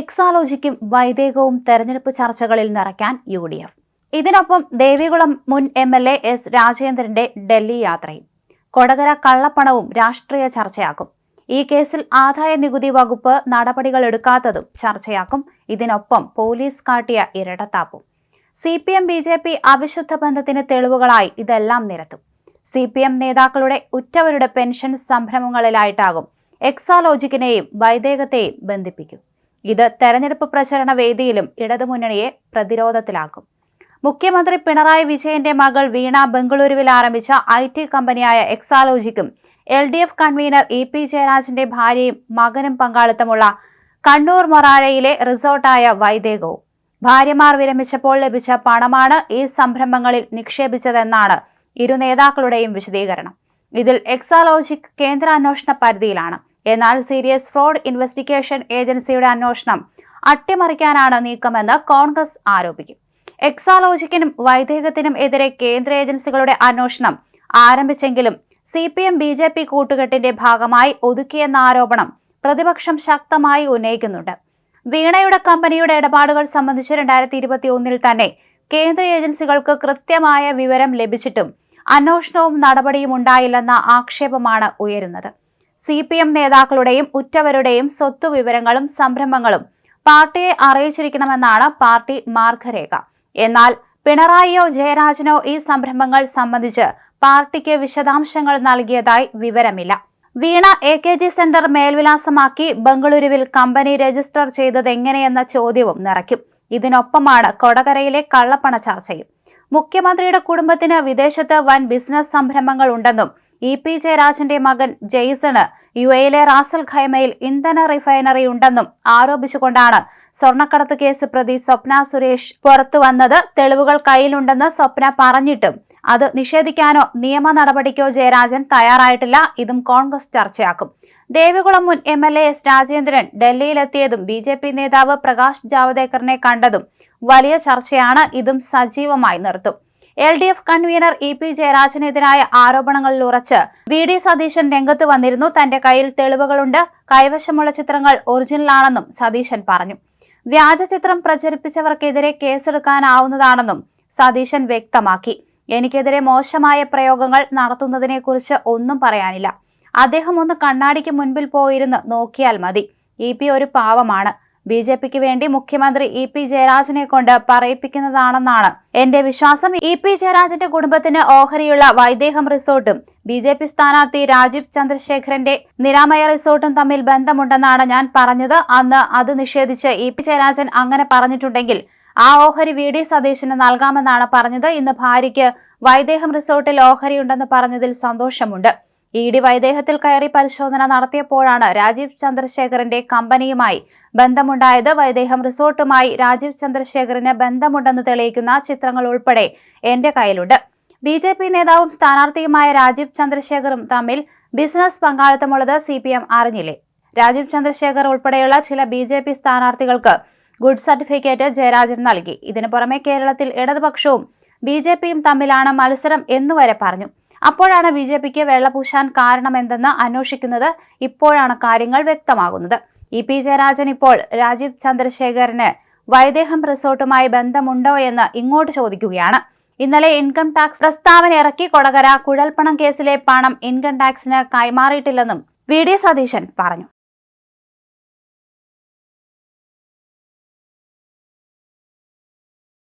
എക്സാലോജിക്കും വൈദേകവും തെരഞ്ഞെടുപ്പ് ചർച്ചകളിൽ നിറയ്ക്കാൻ യു ഡി എഫ് ഇതിനൊപ്പം ദേവികുളം മുൻ എം എൽ എ എസ് രാജേന്ദ്രന്റെ ഡൽഹി യാത്രയും കൊടകര കള്ളപ്പണവും രാഷ്ട്രീയ ചർച്ചയാക്കും. ഈ കേസിൽ ആദായ നികുതി വകുപ്പ് നടപടികൾ എടുക്കാത്തതും ചർച്ചയാക്കും. ഇതിനൊപ്പം പോലീസ് കാട്ടിയ ഇരട്ടത്താപ്പും. C P M B J P അവിശുദ്ധ ബന്ധത്തിന് തെളിവുകളായി ഇതെല്ലാം നിരത്തും. സി പി എം നേതാക്കളുടെ ഉറ്റവരുടെ പെൻഷൻ സംരംഭങ്ങളിലായിട്ടാകും എക്സാലോജിക്കിനെയും വൈദേകത്തെയും ബന്ധിപ്പിക്കും. ഇത് തെരഞ്ഞെടുപ്പ് പ്രചരണ വേദിയിലും ഇടതുമുന്നണിയെ പ്രതിരോധത്തിലാക്കും. മുഖ്യമന്ത്രി പിണറായി വിജയന്റെ മകൾ വീണ ബംഗളൂരുവിൽ ആരംഭിച്ച ഐ ടി കമ്പനിയായ എക്സാലോജിക്കും L D F convener E P ജയരാജന്റെ ഭാര്യയും മകനും പങ്കാളിത്തമുള്ള കണ്ണൂർ മൊറാഴയിലെ റിസോർട്ടായ വൈദേകവും ഭാര്യമാർ വിരമിച്ചപ്പോൾ ലഭിച്ച പണമാണ് ഈ സംരംഭങ്ങളിൽ നിക്ഷേപിച്ചതെന്നാണ് ഇരു നേതാക്കളുടെയും വിശദീകരണം. ഇതിൽ എക്സാലോജിക് കേന്ദ്ര അന്വേഷണ പരിധിയിലാണ്. എന്നാൽ സീരിയസ് ഫ്രോഡ് ഇൻവെസ്റ്റിഗേഷൻ ഏജൻസിയുടെ അന്വേഷണം അട്ടിമറിക്കാനാണ് നീക്കമെന്ന് കോൺഗ്രസ് ആരോപിക്കും. എക്സാലോജിക്കിനും വൈദേഹത്തിനും എതിരെ കേന്ദ്ര ഏജൻസികളുടെ അന്വേഷണം ആരംഭിച്ചെങ്കിലും C P M B J P കൂട്ടുകെട്ടിന്റെ ഭാഗമായി ഒതുക്കിയെന്ന ആരോപണം പ്രതിപക്ഷം ശക്തമായി ഉന്നയിക്കുന്നുണ്ട്. വീണയുടെ കമ്പനിയുടെ ഇടപാടുകൾ സംബന്ധിച്ച് രണ്ടായിരത്തി ഇരുപത്തി ഒന്നിൽ തന്നെ കേന്ദ്ര ഏജൻസികൾക്ക് കൃത്യമായ വിവരം ലഭിച്ചിട്ടും അന്വേഷണവും നടപടിയും ഉണ്ടായില്ലെന്ന ആക്ഷേപമാണ് ഉയരുന്നത്. സി പി എം നേതാക്കളുടെയും ഉറ്റവരുടെയും സ്വത്ത് വിവരങ്ങളും സംരംഭങ്ങളും പാർട്ടിയെ അറിയിച്ചിരിക്കണമെന്നാണ് പാർട്ടി മാർഗരേഖ. എന്നാൽ പിണറായിയോ ജയരാജനോ ഈ സംരംഭങ്ങൾ സംബന്ധിച്ച് പാർട്ടിക്ക് വിശദാംശങ്ങൾ നൽകിയതായി വിവരമില്ല. Veena A K G centre മേൽവിലാസമാക്കി ബംഗളൂരുവിൽ കമ്പനി രജിസ്റ്റർ ചെയ്തത് എങ്ങനെയെന്ന ചോദ്യവും നിറയ്ക്കും. ഇതിനൊപ്പമാണ് കൊടകരയിലെ കള്ളപ്പണ ചർച്ചയും. മുഖ്യമന്ത്രിയുടെ കുടുംബത്തിന് വിദേശത്ത് വൻ ബിസിനസ് സംരംഭങ്ങൾ ഉണ്ടെന്നും ഇ പി ജയരാജന്റെ മകൻ ജെയ്സണ് യു എയിലെ റാസൽ ഖൈമയിൽ ഇന്ധന റിഫൈനറി ഉണ്ടെന്നും ആരോപിച്ചുകൊണ്ടാണ് സ്വർണക്കടത്ത് കേസ് പ്രതി സ്വപ്ന സുരേഷ് പുറത്തു വന്നത് തെളിവുകൾ കയ്യിലുണ്ടെന്ന് സ്വപ്ന പറഞ്ഞിട്ടും. അത് നിഷേധിക്കാനോ നിയമ നടപടിക്കോ ജയരാജൻ തയ്യാറായിട്ടില്ല. ഇതും കോൺഗ്രസ് ചർച്ചയാക്കും. ദേവികുളം മുൻ M L A S Rajendran ഡൽഹിയിലെത്തിയതും B J P നേതാവ് പ്രകാശ് ജാവദേക്കറിനെ കണ്ടതും വലിയ ചർച്ചയാണ്. ഇതും സജീവമായി നിർത്തും. L D F convener E P ജയരാജനെതിരായ ആരോപണങ്ങളിൽ ഉറച്ച് വി ഡി സതീശൻ രംഗത്ത് വന്നിരുന്നു. തന്റെ കയ്യിൽ തെളിവുകളുണ്ട്. കൈവശമുള്ള ചിത്രങ്ങൾ ഒറിജിനൽ ആണെന്നും സതീശൻ പറഞ്ഞു. വ്യാജ ചിത്രം പ്രചരിപ്പിച്ചവർക്കെതിരെ കേസെടുക്കാനാവുന്നതാണെന്നും സതീശൻ വ്യക്തമാക്കി. എനിക്കെതിരെ മോശമായ പ്രയോഗങ്ങൾ നടത്തുന്നതിനെക്കുറിച്ച് ഒന്നും പറയാനില്ല. അദ്ദേഹം ഒന്ന് കണ്ണാടിക്ക് മുൻപിൽ പോയിരുന്ന് നോക്കിയാൽ മതി. ഇ പി ഒരു പാവമാണ്. ബി ജെ പിക്ക് വേണ്ടി മുഖ്യമന്ത്രി ഇ പി ജയരാജനെ കൊണ്ട് പറയിപ്പിക്കുന്നതാണെന്നാണ് എന്റെ വിശ്വാസം. ഇ പി ജയരാജന്റെ കുടുംബത്തിന് ഓഹരിയുള്ള വൈദേഹം റിസോർട്ടും ബി ജെ പി സ്ഥാനാർത്ഥി രാജീവ് ചന്ദ്രശേഖരന്റെ നിരാമയ റിസോർട്ടും തമ്മിൽ ബന്ധമുണ്ടെന്നാണ് ഞാൻ പറഞ്ഞത്. അന്ന് അത് നിഷേധിച്ച് ഇ പി ജയരാജൻ അങ്ങനെ പറഞ്ഞിട്ടുണ്ടെങ്കിൽ ആ ഓഹരി വി ഡി സതീശന് നൽകാമെന്നാണ് പറഞ്ഞത്. ഇന്ന് ഭാര്യയ്ക്ക് വൈദേഹം റിസോർട്ടിൽ ഓഹരിയുണ്ടെന്ന് പറഞ്ഞതിൽ സന്തോഷമുണ്ട്. ഇ ഡി വൈദേഹത്തിൽ കയറി പരിശോധന നടത്തിയപ്പോഴാണ് രാജീവ് ചന്ദ്രശേഖറിന്റെ കമ്പനിയുമായി ബന്ധമുണ്ടായത്. വൈദേഹം റിസോർട്ടുമായി രാജീവ് ചന്ദ്രശേഖറിന് ബന്ധമുണ്ടെന്ന് തെളിയിക്കുന്ന ചിത്രങ്ങൾ ഉൾപ്പെടെ എന്റെ കയ്യിലുണ്ട്. ബി ജെ പി നേതാവും സ്ഥാനാർത്ഥിയുമായ രാജീവ് ചന്ദ്രശേഖറും തമ്മിൽ ബിസിനസ് പങ്കാളിത്തമുള്ളത് സി പി എം അറിഞ്ഞില്ലേ? രാജീവ് ചന്ദ്രശേഖർ ഉൾപ്പെടെയുള്ള ചില ബി ജെ പി സ്ഥാനാർത്ഥികൾക്ക് ഗുഡ് സർട്ടിഫിക്കറ്റ് ജയരാജൻ നൽകി. ഇതിനു പുറമെ കേരളത്തിൽ ഇടതുപക്ഷവും ബി ജെ പിയും തമ്മിലാണ് മത്സരം എന്നുവരെ പറഞ്ഞു. അപ്പോഴാണ് ബി ജെ പിക്ക് വെള്ളപൂശാൻ കാരണമെന്തെന്ന് അന്വേഷിക്കുന്നത്. ഇപ്പോഴാണ് കാര്യങ്ങൾ വ്യക്തമാകുന്നത്. ഇ പി ജയരാജൻ ഇപ്പോൾ രാജീവ് ചന്ദ്രശേഖരന് വൈദേഹം റിസോർട്ടുമായി ബന്ധമുണ്ടോ എന്ന് ഇങ്ങോട്ട് ചോദിക്കുകയാണ്. ഇന്നലെ ഇൻകം ടാക്സ് പ്രസ്താവന ഇറക്കി കൊടകര കുഴൽപ്പണം കേസിലെ പണം ഇൻകം ടാക്സിന് കൈമാറിയിട്ടില്ലെന്നും വി ഡി സതീശൻ പറഞ്ഞു.